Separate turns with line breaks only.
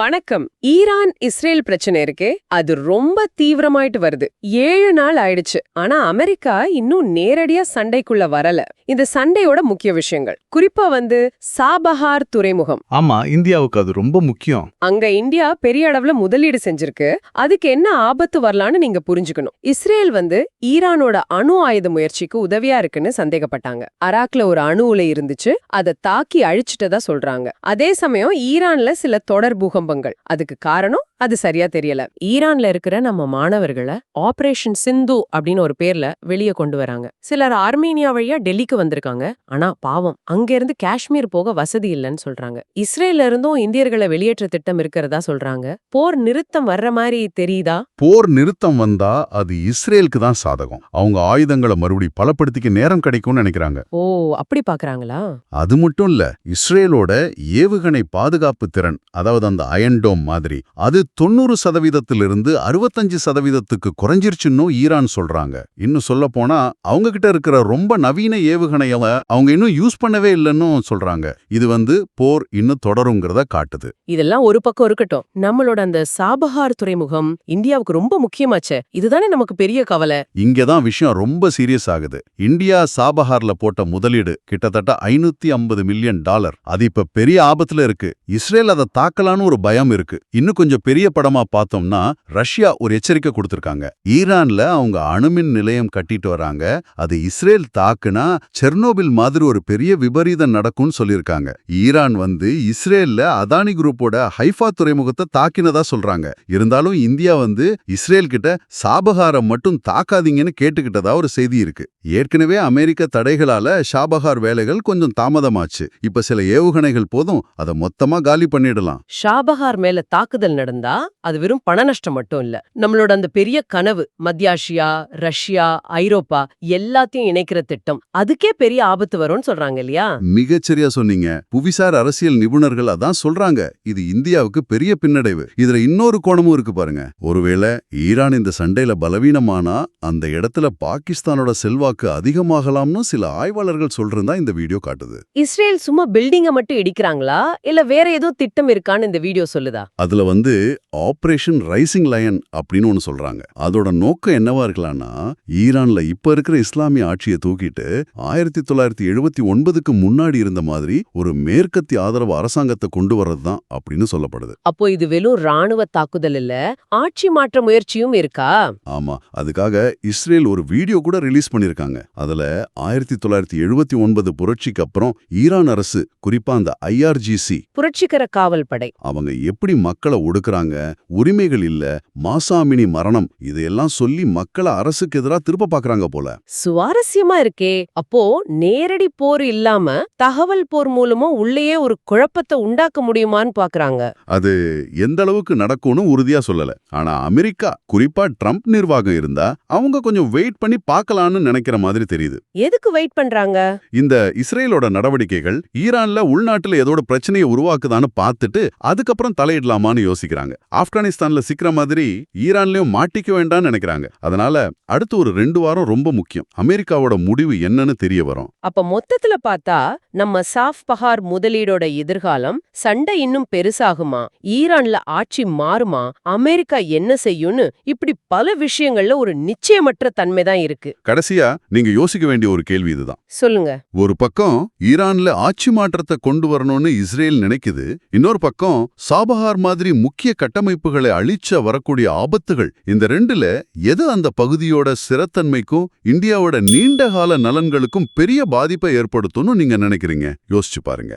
வணக்கம். Iran Israel பிரச்சனை இருக்கே. அது ரொம்ப தீவிரமாயிட்டு வருது. ஏழு நாள் ஆயிடுச்சு. ஆனா அமெரிக்கா இன்னும் நேரடியா சண்டைக்குள்ள வரல. இந்த சண்டையோட முக்கிய விஷயங்கள். குறிப்பா வந்து சாபஹார் துறைமுகம்.
ஆமா இந்தியாவுக்கு அது ரொம்ப முக்கியம்.
அங்க இந்தியா பெரிய அளவுல முதலீடு செஞ்சிருக்கு. அதுக்கு என்ன ஆபத்து வரலான்னு நீங்க புரிஞ்சுக்கணும். இஸ்ரேல் வந்து ஈரானோட அணு ஆயுத முயற்சிக்கு உதவியா இருக்குன்னு சந்தேகப்பட்டாங்க. அராக்ல ஒரு அணு உலை இருந்துச்சு. அதை தாக்கி அழிச்சிட்டதா சொல்றாங்க. அதே சமயம் ஈரான்ல சில தொடர் பூகம்பங்கள் அதுக்கு காரணம் அது சரியா தெரியல. ஈரான்ல இருக்கிற நம்ம மாணவர்களை ஆபரேஷன் சிந்து அப்படின்னு ஒரு பேர்ல வெளியே கொண்டு வராங்க. சிலர் ஆர்மீனியா வழியா டெல்லிக்கு வந்திருக்காங்க. ஆனா பாவம் அங்க இருந்து காஷ்மீர் போக வசதி இல்லைன்னு சொல்றாங்க. இஸ்ரேல்ல இருந்தும் இந்தியர்களை வெளியேற்ற திட்டம் இருக்கிறதா சொல்றாங்க. போர் நிறுத்தம் வர்ற மாதிரி தெரியுதா?
போர் நிறுத்தம் வந்தா அது இஸ்ரேலுக்கு தான் சாதகம். அவங்க ஆயுதங்களை மறுபடி பலப்படுத்திக்க நேரம் கிடைக்கும்னு நினைக்கிறாங்க.
ஓ அப்படி பாக்குறாங்களா?
அது மட்டும் இல்ல இஸ்ரேலோட ஏவுகணை பாதுகாப்பு திறன் அதாவது அந்த அயன்டோம் மாதிரி அது தொண்ணூறு சதவீதத்திலிருந்து அறுபத்தஞ்சு சதவீதத்துக்கு குறைஞ்சிருச்சுன்னு ஈரான் சொல்றாங்க. இன்னும் சொல்ல போனா அவங்க கிட்ட இருக்கிற ரொம்ப நவீன ஏவுகணைய அவங்க இன்னும் யூஸ் பண்ணவே இல்லைன்னு சொல்றாங்க. இது வந்து போர் இன்னும் தொடருங்கிறத காட்டுது.
இதெல்லாம் ஒரு பக்கம் இருக்கட்டும். நம்மளோட அந்த சாபஹார் துறைமுகம் இந்தியாவுக்கு ரொம்ப முக்கியமாச்சே. இதுதானே நமக்கு பெரிய கவலை.
இங்கதான் விஷயம் ரொம்ப சீரியஸ் ஆகுது. இந்தியா சாபஹார்ல போட்ட முதலீடு கிட்டத்தட்ட ஐநூத்தி ஐம்பது மில்லியன் டாலர். அது இப்ப பெரிய ஆபத்துல இருக்கு. இஸ்ரேல் அதை தாக்கலான்னு ஒரு பயம் இருக்கு. இன்னும் கொஞ்சம் பெரிய படமா பார்த்தோம்னா ரஷ்யா ஒரு எச்சரிக்கை கொடுத்திருக்காங்க. ஈரான்ல அவங்க அணுமின் நிலையம் கட்டிட்டு வராங்க. அது இஸ்ரேல் தாக்குனா செர்னோபில் மாதிரி ஒரு பெரிய விபரீதம் நடக்கும்னு சொல்லியிருக்காங்க. ஈரான் வந்து இஸ்ரேல்ல அதானி குரூப்போட ஹைஃபா துறைமுகத்தை தாக்கினதா சொல்றாங்க. இருந்தாலும் இந்தியா வந்து இஸ்ரேல் கிட்ட சாபகாரம் மட்டும் தாக்காதீங்கன்னு கேட்டுக்கிட்டதா ஒரு செய்தி இருக்கு. ஏற்கனவே அமெரிக்க தடைகளால ஷாபகார் வேலைகள் கொஞ்சம் தாமதமாச்சு. இப்ப சில ஏவுகணைகள் போதும் அதை மொத்தமா காலி பண்ணிடலாம்.
ஷாபஹார் மேல தாக்குதல் நடந்தா அது வெறும் பண நஷ்டம் மட்டும் இல்ல. நம்மளோட அந்த பெரிய கனவு மத்தியாசியா ரஷ்யா ஐரோப்பா எல்லாத்தையும் இணைக்கிற திட்டம். அதுக்கே பெரிய ஆபத்து வரும்னு சொல்றாங்க இல்லையா?
மிகச்சரியா சொன்னீங்க. புவிசார் அரசியல் நிபுணர்கள் அதான் சொல்றாங்க. இது இந்தியாவுக்கு பெரிய பின்னடைவு. இதுல இன்னொரு கோணமும் இருக்கு பாருங்க. ஒருவேளை ஈரான் இந்த சண்டையில பலவீனமானா அந்த இடத்துல பாகிஸ்தானோட செல்வாக்கு அதிகமாகலாம்னு சில ஆய்வாளர்கள் சொல்றதா இந்த வீடியோ காட்டுது.
இஸ்ரேல் சும்மா பில்டிங்க மட்டும் இடிக்கிறாங்களா? இல்ல வேற ஏதோ திட்டம் இருக்கான்னு இந்த வீடியோ சொல்லுதா?
அதுல வந்து ஆபரேஷன் ரைசிங் லயன் அப்படின்னு ஒன்னு சொல்றாங்க. அதோட நோக்கம் என்னவா இருக்கலாம்னா ஈரான்ல இப்ப இருக்கிற இஸ்லாமிய ஆட்சியை தூக்கிட்டு ஆயிரத்தி தொள்ளாயிரத்தி எழுபத்தி ஒன்பதுக்கு முன்னாடி இருந்த மாதிரி ஒரு மேற்கத்திய ஆதரவு அரசாங்கத்தை கொண்டு வர்றதுதான் அப்படின்னு சொல்லப்படுது.
அப்போ இது வெறும் ராணுவ தாக்குதல் இல்ல ஆட்சி மாற்ற முயற்சியும் இருக்கா?
ஆமா அதுக்காக இஸ்ரேல் ஒரு வீடியோ கூட ரிலீஸ் பண்ணிருக்காங்க. அதுல ஆயிரத்தி தொள்ளாயிரத்தி எழுபத்தி ஒன்பது புரட்சிக்கு அப்புறம் ஈரான் அரசு குறிப்பா அந்த ஐஆர்ஜிசி
புரட்சிகர காவல் படை
அவங்க எப்படி மக்களை ஒடுக்குறாங்க உரிமைகள் இல்ல மாசாமினி மரணம் இதையெல்லாம் சொல்லி மக்களை அரசுக்கு எதிரா திருப்ப பாக்குறாங்க போல.
சுவாரஸ்யமா இருக்கே. அப்போ நேரடி போர் இல்லாம தகவல் போர் மூலமா உள்ளேயே ஒரு குழப்பத்தை உண்டாக்க முடியுமான்னு பாக்குறாங்க.
அது எந்த அளவுக்கு நடக்கும்னு உறுதியா சொல்லல. ஆனா அமெரிக்கா குறிப்பா ட்ரம்ப் நிர்வாகம் இருந்தா அவங்க கொஞ்சம் வெயிட் பண்ணி பார்க்கலாம்னு நினைக்கிற மாதிரி தெரியுது.
எதுக்கு வெயிட் பண்றாங்க?
இந்த இஸ்ரேலோட நடவடிக்கைகள் ஈரான்ல உள்நாட்டுல ஏதோட பிரச்சனையை உருவாக்குதான்னு பார்த்துட்டு அதுக்கப்புறம் தலையிடலாமான்னு யோசிக்கிறாங்க. ஆப்கானிஸ்தான்ல சிக்கிற மாதிரி ஈரான்லயும் மாட்டிக்க வேண்டாம்னு நினைக்கிறாங்க. அதனால அடுத்து ஒரு ரெண்டு வாரம் ரொம்ப முக்கியம். அமெரிக்காவோட முடிவு என்னன்னு தெரிய வரும்.
அப்ப மொத்தத்துல பார்த்தா நம்ம சாஃப் பஹார் முதலீடோட எதிர்காலம் சண்டை இன்னும் பெருசாகுமா? ஈரான்ல ஆட்சி மாறுமா? அமெரிக்கா என்ன செய்யும்னு இப்படி பல விஷயங்கள்ல ஒரு நிச்சயமற்ற தன்மை தான் இருக்கு.
கடைசியா நீங்க யோசிக்க வேண்டிய ஒரு கேள்வி இதுதான்.
சொல்லுங்க.
ஒரு பக்கம் ஈரான்ல ஆட்சி மாற்றத்தை கொண்டு வரணும்னு இஸ்ரேல் நினைக்குது இன்னொரு பக்கம் சாபஹார் மாதிரி முக்கிய கட்டமைப்புகளை அழிச்ச வரக்கூடிய ஆபத்துகள். இந்த ரெண்டுல எது அந்த பகுதியோட சிறத்தன்மைக்கும் இந்தியாவோட நீண்ட கால நலன்களுக்கும் பெரிய பாதிப்பை ஏற்படுத்தும்னு நீங்க நினைக்கிறீங்க? யோசிச்சு பாருங்க.